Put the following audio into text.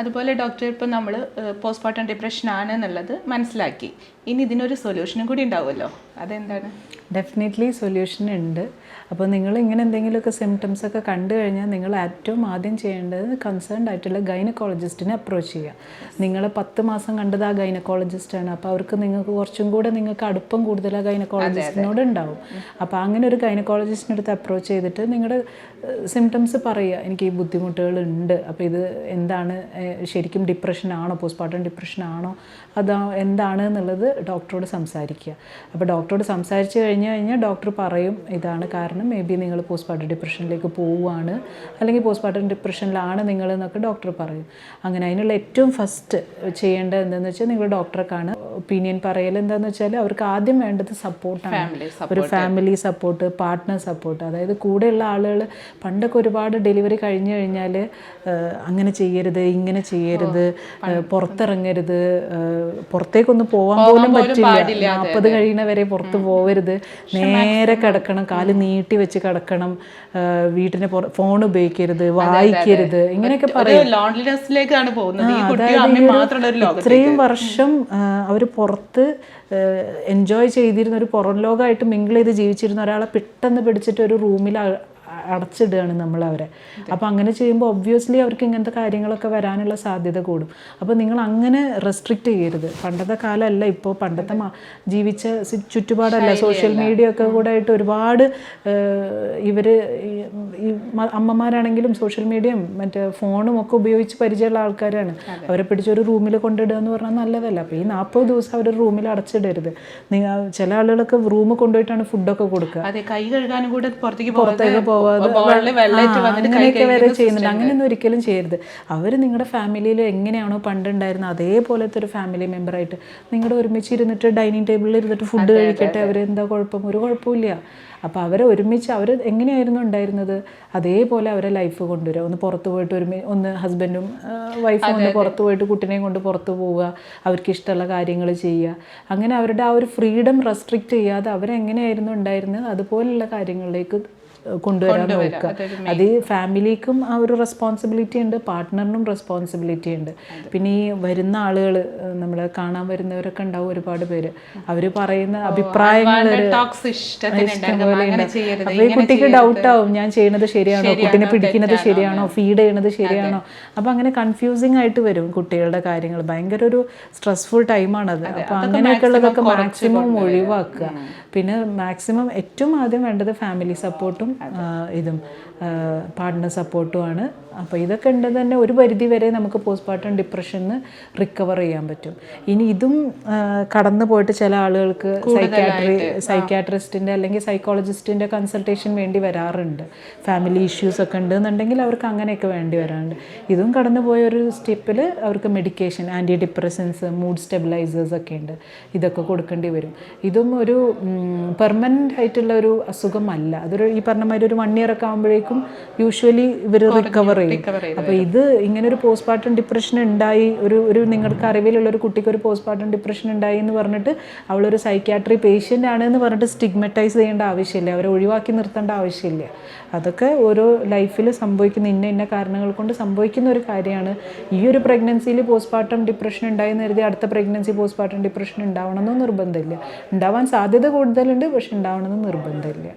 അതുപോലെ ഡോക്ടർ ഇപ്പം നമ്മൾ പോസ്റ്റ്മോർട്ടം ഡിപ്രഷൻ ആണ് എന്നുള്ളത് മനസ്സിലാക്കി. ഇനി ഇതിനൊരു സൊല്യൂഷനും കൂടി ഉണ്ടാവുമല്ലോ. അതെന്താണ്? ഡെഫിനറ്റ്ലി സൊല്യൂഷൻ ഉണ്ട്. അപ്പോൾ നിങ്ങൾ ഇങ്ങനെ എന്തെങ്കിലുമൊക്കെ സിംറ്റംസ് ഒക്കെ കണ്ടു കഴിഞ്ഞാൽ നിങ്ങൾ ഏറ്റവും ആദ്യം ചെയ്യേണ്ടത് കൺസേൺഡ് ആയിട്ടുള്ള ഗൈനക്കോളജിസ്റ്റിനെ അപ്രോച്ച് ചെയ്യുക. നിങ്ങൾ പത്ത് മാസം കണ്ടത് ആ ഗൈനക്കോളജിസ്റ്റാണ് അപ്പോൾ അവർക്ക് നിങ്ങൾക്ക് കുറച്ചും കൂടെ നിങ്ങൾക്ക് അടുപ്പം കൂടുതൽ ആ ഗൈനക്കോളജിസ്റ്റിനോട് ഉണ്ടാവും. അപ്പോൾ അങ്ങനെ ഒരു ഗൈനക്കോളജിസ്റ്റിന്റെ അടുത്ത് അപ്രോച്ച് ചെയ്തിട്ട് നിങ്ങളുടെ സിംറ്റംസ് പറയുക. എനിക്ക് ഈ ബുദ്ധിമുട്ടുകളുണ്ട് അപ്പോൾ ഇത് എന്താണ് ശരിക്കും ഡിപ്രഷൻ ആണോ പോസ്റ്റ്മോർട്ടം ഡിപ്രഷൻ ആണോ അതാ എന്താണ് എന്നുള്ളത് ഡോക്ടറോട് സംസാരിക്കുക. അപ്പോൾ ഡോക്ടറോട് സംസാരിച്ച് കഴിഞ്ഞ് കഴിഞ്ഞാൽ ഡോക്ടർ പറയും ഇതാണ് കാരണം മേ ബി നിങ്ങൾ പോസ്റ്റ്മോർട്ടം ഡിപ്രഷനിലേക്ക് പോവുകയാണ് അല്ലെങ്കിൽ പോസ്റ്റ്മോർട്ടം ഡിപ്രഷനിലാണ് നിങ്ങൾ എന്നൊക്കെ ഡോക്ടർ പറയും. അങ്ങനെ അതിനുള്ള ഏറ്റവും ഫസ്റ്റ് ചെയ്യേണ്ടത് എന്താണെന്ന് വെച്ചാൽ നിങ്ങൾ ഡോക്ടറെ കാണുക. ഒപ്പീനിയൻ പറയൽ എന്താണെന്ന് വെച്ചാൽ അവർക്ക് ആദ്യം വേണ്ടത് സപ്പോർട്ടാണ് ഒരു ഫാമിലി സപ്പോർട്ട് പാർട്ട്ണർ സപ്പോർട്ട് അതായത് കൂടെയുള്ള ആളുകൾ പണ്ടൊക്കെ ഒരുപാട് ഡെലിവറി കഴിഞ്ഞു കഴിഞ്ഞാൽ അങ്ങനെ ചെയ്യരുത് ഇങ്ങനെ ചെയ്യരുത് ഏഹ്, പുറത്തിറങ്ങരുത് പുറത്തേക്കൊന്നും പോകാൻ പോലും പറ്റില്ല. നാൽപ്പത് കഴിയണവരെ പുറത്ത് പോകരുത് നേരെ കിടക്കണം കാൽ നീട്ടി വെച്ച് കിടക്കണം വീട്ടിന് ഫോൺ ഉപയോഗിക്കരുത് വായിക്കരുത് ഇങ്ങനെയൊക്കെ പറയും. ലോൺലിനെസ്സിലേക്കാണ് പോകുന്നത്. ഇത്രയും വർഷം അവർ പുറത്ത് എൻജോയ് ചെയ്തിരുന്ന ഒരു പുറം ലോകമായിട്ട് മിങ്കിൾ ചെയ്ത് ജീവിച്ചിരുന്ന ഒരാളെ പെട്ടെന്ന് പിടിച്ചിട്ട് ഒരു റൂമിൽ അടച്ചിടുകയാണ് നമ്മൾ അവരെ അപ്പോൾ അങ്ങനെ ചെയ്യുമ്പോൾ ഒബ്വിയസ്ലി അവർക്ക് ഇങ്ങനത്തെ കാര്യങ്ങളൊക്കെ വരാനുള്ള സാധ്യത കൂടും. അപ്പോൾ നിങ്ങൾ അങ്ങനെ റെസ്ട്രിക്റ്റ് ചെയ്യരുത്. പണ്ടത്തെ കാലമല്ല ഇപ്പോൾ പണ്ടത്തെ ജീവിച്ച ചുറ്റുപാടല്ല സോഷ്യൽ മീഡിയ ഒക്കെ കൂടെ ആയിട്ട് ഒരുപാട് ഇവർ ഈ അമ്മമാരാണെങ്കിലും സോഷ്യൽ മീഡിയയും മറ്റേ ഫോണും ഒക്കെ ഉപയോഗിച്ച് പരിചയമുള്ള ആൾക്കാരാണ്. അവരെ പിടിച്ചൊരു റൂമിൽ കൊണ്ടിടുക എന്ന് പറഞ്ഞാൽ നല്ലതല്ല. അപ്പോൾ ഈ നാൽപ്പത് ദിവസം അവർ റൂമിൽ അടച്ചിടരുത്. നിങ്ങൾ ചില ആളുകളൊക്കെ റൂമിൽ കൊണ്ടുപോയിട്ടാണ് ഫുഡൊക്കെ കൊടുക്കുക. അതെ കൈ കഴുകാനും കൂടെ പുറത്തേക്ക് പുറത്തേക്ക് പോവാതെ അങ്ങനെയൊക്കെ വരെ ചെയ്യുന്നുണ്ട്. അങ്ങനെയൊന്നും ഒരിക്കലും ചെയ്യരുത്. അവർ നിങ്ങളുടെ ഫാമിലിയിൽ എങ്ങനെയാണോ പണ്ടുണ്ടായിരുന്നത് അതേപോലത്തെ ഒരു ഫാമിലി മെമ്പറായിട്ട് നിങ്ങളുടെ ഒരുമിച്ച് ഇരുന്നിട്ട് ഡൈനിങ് ടേബിളിൽ ഇരുന്നിട്ട് ഫുഡ് കഴിക്കട്ടെ അവരെന്താ കുഴപ്പം? ഒരു കുഴപ്പമില്ല അപ്പോൾ അവരെ ഒരുമിച്ച് അവർ എങ്ങനെയായിരുന്നു ഉണ്ടായിരുന്നത്? അതേപോലെ അവരെ ലൈഫ് കൊണ്ടുവരിക. ഒന്ന് പുറത്ത് പോയിട്ട് ഒരുമി ഒന്ന് ഹസ്ബൻഡും വൈഫും ഒന്ന് പുറത്ത് പോയിട്ട് കുട്ടിനെയും കൊണ്ട് പുറത്ത് പോവുക. അവർക്ക് ഇഷ്ടമുള്ള കാര്യങ്ങൾ ചെയ്യുക. അങ്ങനെ അവരുടെ ആ ഒരു ഫ്രീഡം റെസ്ട്രിക്റ്റ് ചെയ്യാതെ അവരെങ്ങനെയായിരുന്നു ഉണ്ടായിരുന്നത്? അതുപോലെയുള്ള കാര്യങ്ങളിലേക്ക് കൊണ്ടുവരാൻ നോക്കുക. അത് ഫാമിലിക്കും ആ ഒരു റെസ്പോൺസിബിലിറ്റി ഉണ്ട് പാർട്ട്ണറിനും റെസ്പോൺസിബിലിറ്റി ഉണ്ട്. പിന്നെ ഈ വരുന്ന ആളുകൾ നമ്മൾ കാണാൻ വരുന്നവരൊക്കെ ഉണ്ടാവും ഒരുപാട് പേര്. അവർ പറയുന്ന അഭിപ്രായങ്ങൾ അപ്പോൾ ഈ കുട്ടിക്ക് ഡൗട്ടാവും ഞാൻ ചെയ്യുന്നത് ശരിയാണോ? കുട്ടീനെ പിടിക്കുന്നത് ശരിയാണോ? ഫീഡ് ചെയ്യണത് ശരിയാണോ? അപ്പോൾ അങ്ങനെ കൺഫ്യൂസിങ് ആയിട്ട് വരും കുട്ടികളുടെ കാര്യങ്ങൾ. ഭയങ്കര ഒരു സ്ട്രെസ്ഫുൾ ടൈമാണത് അപ്പോൾ അങ്ങനെയൊക്കെ ഉള്ളതൊക്കെ മാക്സിമം ഒഴിവാക്കുക. പിന്നെ മാക്സിമം ഏറ്റവും ആദ്യം വേണ്ടത് ഫാമിലി സപ്പോർട്ടും ഇതും പാർട്ട്ണർ സപ്പോർട്ടുമാണ് അപ്പോൾ ഇതൊക്കെ ഉണ്ടെന്ന് തന്നെ ഒരു പരിധി വരെ നമുക്ക് പോസ്റ്റ്മോർട്ടം ഡിപ്രഷന് റിക്കവർ ചെയ്യാൻ പറ്റും. ഇനി ഇതും കടന്നു പോയിട്ട് ചില ആളുകൾക്ക് സൈക്കാട്രി സൈക്കാട്രിസ്റ്റിന്റെ അല്ലെങ്കിൽ സൈക്കോളജിസ്റ്റിന്റെ കൺസൾട്ടേഷൻ വേണ്ടി വരാറുണ്ട്. ഫാമിലി ഇഷ്യൂസ് ഒക്കെ ഉണ്ടെന്നുണ്ടെങ്കിൽ അവർക്ക് അങ്ങനെയൊക്കെ വേണ്ടി വരാറുണ്ട്. ഇതും കടന്നു പോയ ഒരു സ്റ്റെപ്പിൽ അവർക്ക് medication anti depressants mood stabilisers ഒക്കെ ഉണ്ട്. ഇതൊക്കെ കൊടുക്കേണ്ടി വരും. ഇതും ഒരു പെർമനന്റ് ആയിട്ടുള്ള ഒരു അസുഖമല്ല. അതൊരു ഈ പറഞ്ഞ മാതിരി ഒരു വൺ ഇയർ ഒക്കെ ആകുമ്പോഴേക്കും യൂഷ്വലി ഇവർ റിക്കവർ ചെയ്യും. അപ്പോൾ ഇത് ഇങ്ങനെ ഒരു പോസ്റ്റ്മോർട്ടം ഡിപ്രഷൻ ഉണ്ടായി ഒരു ഒരു നിങ്ങൾക്ക് അറിവിലുള്ള ഒരു കുട്ടിക്ക് ഒരു പോസ്റ്റ്മോർട്ടം ഡിപ്രഷൻ ഉണ്ടായി എന്ന് പറഞ്ഞിട്ട് അവളൊരു സൈക്യാട്രി പേഷ്യന്റ് ആണ് എന്ന് പറഞ്ഞിട്ട് സ്റ്റിഗ്മറ്റൈസ് ചെയ്യേണ്ട ആവശ്യമില്ല. അവരെ ഒഴിവാക്കി നിർത്തേണ്ട ആവശ്യമില്ല. അതൊക്കെ ഓരോ ലൈഫിൽ സംഭവിക്കുന്ന ഇന്ന ഇന്ന കാരണങ്ങൾ കൊണ്ട് സംഭവിക്കുന്ന ഒരു കാര്യമാണ്. ഈ ഒരു പ്രഗ്നൻസിയിൽ പോസ്റ്റ്മോർട്ടം ഡിപ്രഷൻ ഉണ്ടായി എന്ന് കരുതി അടുത്ത പ്രഗ്നൻസി പോസ്റ്റ്മോർട്ടം ഡിപ്രഷൻ ഉണ്ടാവണമെന്നോ നിർബന്ധമില്ല. ഉണ്ടാവാൻ സാധ്യത കൂടുതലുണ്ട് പക്ഷെ ഉണ്ടാവണമെന്ന് നിർബന്ധമില്ല.